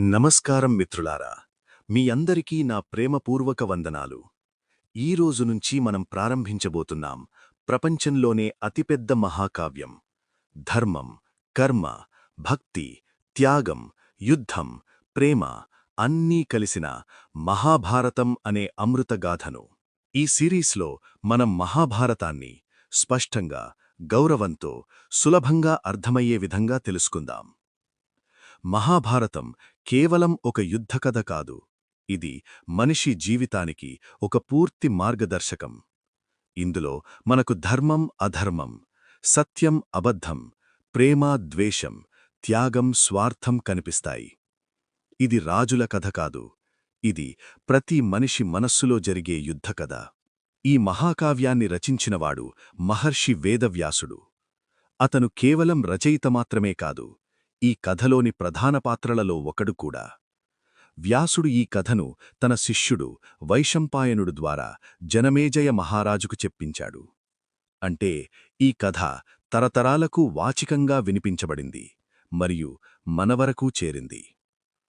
నమస్కారం మిత్రులారా మీ అందరికీ నా ప్రేమపూర్వక వందనాలు. ఈ నుంచి మనం ప్రారంభించబోతున్నాం ప్రపంచంలోనే అతిపెద్ద మహాకావ్యం. ధర్మం కర్మ భక్తి త్యాగం యుద్ధం ప్రేమ అన్నీ కలిసిన మహాభారతం అనే అమృతగాథను ఈ సిరీస్లో మనం మహాభారతాన్ని స్పష్టంగా గౌరవంతో సులభంగా అర్థమయ్యే విధంగా తెలుసుకుందాం. మహాభారతం కేవలం ఒక యుద్ధకథ కాదు. ఇది మనిషి జీవితానికి ఒక పూర్తి మార్గదర్శకం. ఇందులో మనకు ధర్మం అధర్మం సత్యం అబద్ధం ప్రేమ ద్వేషం త్యాగం స్వార్థం కనిపిస్తాయి. ఇది రాజుల కథ కాదు. ఇది ప్రతి మనిషి మనస్సులో జరిగే యుద్ధకథ ఈ మహాకావ్యాన్ని రచించినవాడు మహర్షి వేదవ్యాసుడు. అతను కేవలం రచయిత మాత్రమే కాదు. ఈ కథలోని ప్రధాన పాత్రలలో ఒకడు కూడా. వ్యాసుడు ఈ కథను తన శిష్యుడు వైశంపాయనుడు ద్వారా జనమేజయ మహారాజుకు చెప్పించాడు. అంటే ఈ కథ తరతరాలకు వాచికంగా వినిపించబడింది మరియు మనవరకూ చేరింది.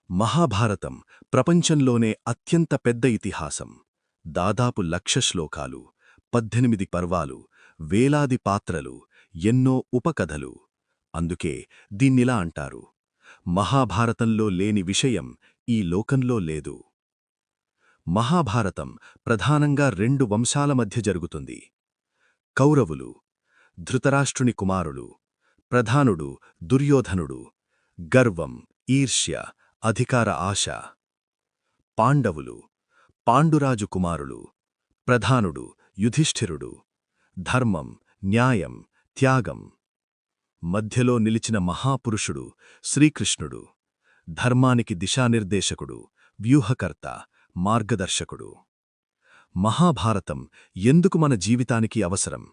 మహాభారతం ప్రపంచంలోనే అత్యంత పెద్ద ఇతిహాసం. దాదాపు లక్ష శ్లోకాలు పద్దెనిమిది పర్వాలు వేలాది పాత్రలు ఎన్నో ఉపకథలు అందుకే దీన్నిలా అంటారు. మహాభారతంలో లేని విషయం ఈ లోకంలో లేదు. మహాభారతం ప్రధానంగా రెండు వంశాల మధ్య జరుగుతుంది. కౌరవులు ధృతరాష్ట్రుని కుమారులు ప్రధానుడు దుర్యోధనుడు గర్వం ఈర్ష్య అధికార ఆశ. పాండవులు పాండురాజు కుమారులు ప్రధానుడు యుధిష్ఠిరుడు. ధర్మం న్యాయం త్యాగం. మధ్యలో నిలిచిన మహాపురుషుడు శ్రీకృష్ణుడు ధర్మానికి దిశానిర్దేశకుడు వ్యూహకర్త మార్గదర్శకుడు. మహాభారతం ఎందుకు మన జీవితానికి అవసరం?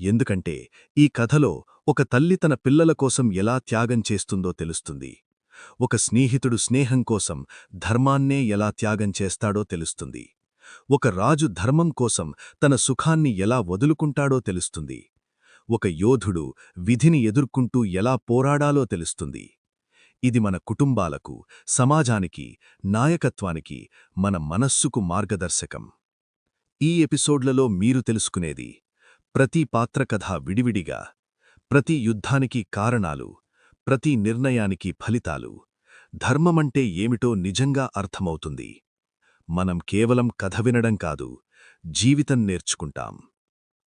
ఎందుకంటే ఈ కథలో ఒక తల్లి తన పిల్లల కోసం ఎలా త్యాగం చేస్తుందో తెలుస్తుంది. ఒక స్నేహితుడు స్నేహం కోసం ధర్మాన్నే ఎలా త్యాగం చేస్తాడో తెలుస్తుంది. ఒక రాజు ధర్మం కోసం తన సుఖాన్ని ఎలా వదులుకుంటాడో తెలుస్తుంది. ఒక యోధుడు విధిని ఎదుర్కొంటూ ఎలా పోరాడాలో తెలుస్తుంది. ఇది మన కుటుంబాలకు సమాజానికి నాయకత్వానికి మన మనస్సుకు మార్గదర్శకం. ఈ ఎపిసోడ్లలో మీరు తెలుసుకునేది ప్రతి పాత్రకథ విడివిడిగా ప్రతి యుద్ధానికి కారణాలు ప్రతి నిర్ణయానికి ఫలితాలు ధర్మమంటే ఏమిటో నిజంగా అర్థమవుతుంది. మనం కేవలం కథ వినడం కాదు జీవితం నేర్చుకుంటాం.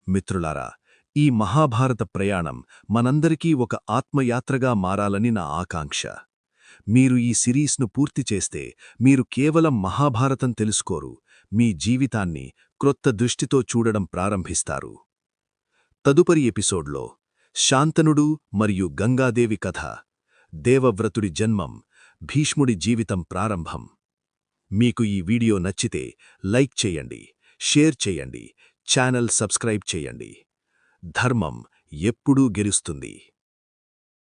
మిత్రులారా ఈ మహాభారత ప్రయాణం మనందరికీ ఒక ఆత్మయాత్రగా మారాలని నా ఆకాంక్ష. మీరు ఈ సిరీస్ను పూర్తి చేస్తే మీరు కేవలం మహాభారతం తెలుసుకోరు మీ జీవితాన్ని క్రొత్త దృష్టితో చూడడం ప్రారంభిస్తారు. తదుపరి ఎపిసోడ్లో శాంతనుడు మరియు గంగాదేవి కథ దేవవ్రతుడి జన్మం భీష్ముడి జీవితం ప్రారంభం. మీకు ఈ వీడియో నచ్చితే లైక్ చేయండి షేర్ చేయండి ఛానల్ సబ్స్క్రైబ్ చేయండి. ధర్మం ఎప్పుడూ గెలుస్తుంది.